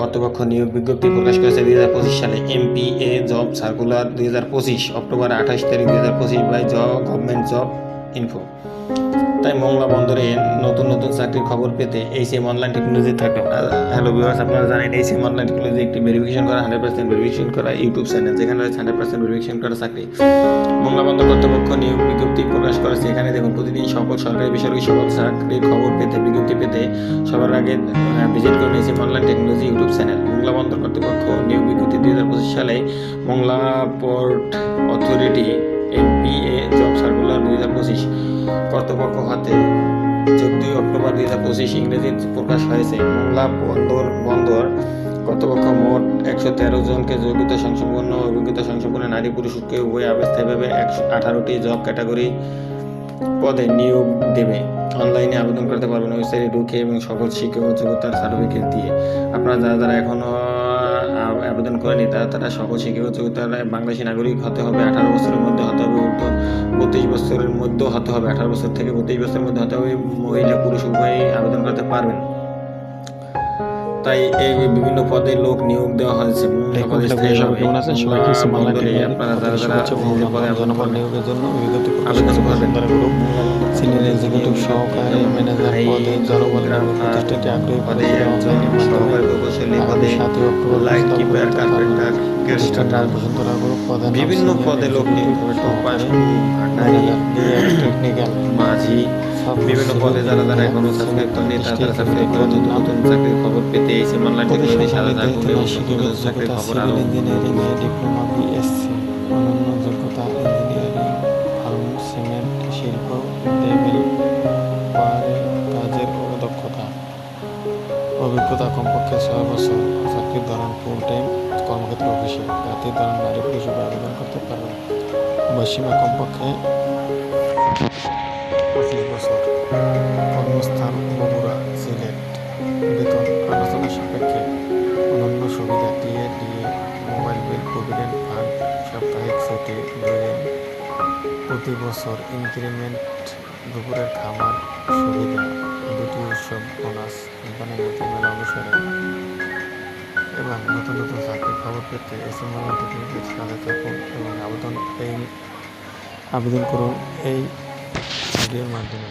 কর্তৃপক্ষ নিয়োগ বিজ্ঞপ্তি প্রকাশ করেছে দুই হাজার পঁচিশ সালে এমপিএ জব সার্কুলার দুই হাজার পঁচিশ, অক্টোবর আঠাশ তারিখ দুই হাজার পঁচিশ, by job, government job, info. তাই মংলা বন্দরে নতুন নতুন চাকরির খবর পেতে এই সেম অনলাইন টেকনোলজি থাকবে হ্যালো ভিউয়ার্স আপনারা জানেন এই সেম অনলাইন টেকনোলজি একটি ভেরিফিকেশন করা হান্ড্রেড পার্সেন্ট ভেরিফিকেশন করা ইউটিউব চ্যানেল যেখানে রয়েছে হান্ড্রেড পার্সেন্ট ভেরিফিকেশন করা চাকরি। মংলা বন্দর কর্তৃপক্ষ নিয়োগ বিজ্ঞপ্তি প্রকাশ করেছে। এখানে দেখুন, প্রতিদিন সকল সরকারি, বেসরকারি সকল চাকরির খবর পেতে, বিজ্ঞপ্তি পেতে সবার আগে ভিজিট করুন এই same online technology YouTube channel Mongla বন্দর কর্তৃপক্ষ নিয়োগ বিজ্ঞপ্তি দুই হাজার পঁচিশ সালে Mongla port authority MPA job circular দুই হাজার পঁচিশ। কর্তৃপক্ষ হাতে চোদ্দই অক্টোবর দুই হাজার পঁচিশ ইংরেজি প্রকাশ হয়েছে। মংলা বন্দর বন্দর কর্তৃপক্ষ মোট একশো তেরো জনকে যোগ্যতা সংসম্পন্ন অভিজ্ঞতা সংসম্পন্ন নারী পুরুষকে উভয় অবস্থায়ভাবে একশো আঠারোটি জব ক্যাটাগরি পদে নিয়োগ দেবে। অনলাইনে আবেদন করতে পারবেন ওয়েবসাইটে ঢুকে এবং সকল শিক্ষক যোগ্যতার সার্টিফিকেট দিয়ে। আপনারা যারা যারা এখনও আবেদন করেনি। তারা তারা সকল শিক্ষক তারা বাংলাদেশি নাগরিক হতে হবে, আঠারো বছরের মধ্যে হতে হবে, ঊর্ধ্ব বত্রিশ বছরের মধ্যেও হতে হবে, আঠারো বছর থেকে বত্রিশ বছরের মধ্যে হতে হবে, মহিলা, পুরুষ উভয়ই আবেদন করতে পারবেন। তাই এই বিভিন্ন পদে লোক নিয়োগ দেওয়া হয়েছে। কেমন? সবাইকে আপনারা যারা যারা পদে নিয়োগের জন্য বিজ্ঞপ্তি প্রকাশ আবেদন করবেন। সিনিয়র এক্সিকিউটিভ সহকারী ম্যানেজার পদে জনবল নিয়োগ প্রতিষ্ঠানটি আগ্রহী পদে পদে একজন সহকারী প্রকৌশলী পদে সাতই অক্টোবর লাইট কিপার কার্পেন্টার বিভিন্ন পদে লোক নিয়োগ বিভিন্ন পদে যারা যারা এখনও সাবস্ক্রাইব করেনি তারা তারা সাবস্ক্রাইব করে নতুন নতুন চাকরির খবর পেতে এই সিম অনলাইন টেকনোলজি নতুন নতুন চাকরির খবর আরও ইঞ্জিনিয়ারিং এ ডিপ্লোমা বিএসসি অন্যান্য যোগ্যতা ইঞ্জিনিয়ারিং ফার্ম সিমেন্ট শিল্প কাজের দক্ষতা অভিজ্ঞতা কমপক্ষে ছয় বছর চাকরির ধরন ফুল টাইম কর্মক্ষেত্র অফিসে জাতির ধরন নারী পুরুষ আবেদন করতে পারবে বয়সীমা কমপক্ষে সাপ্তাহিক ছুটি বেড়ে প্রতি বছর ইনক্রিমেন্ট দুপুরের খাবার সুবিধা দুটি উৎসব বোনাস কোম্পানির নীতি মেলা অনুসারে এবং নতুন নতুন চাকরির খবর পেতে এসি মোবাইল টেকনিকের সাথে থাকুন এবং আবেদন এই আবেদন করুন এই ভিডিওর মাধ্যমে।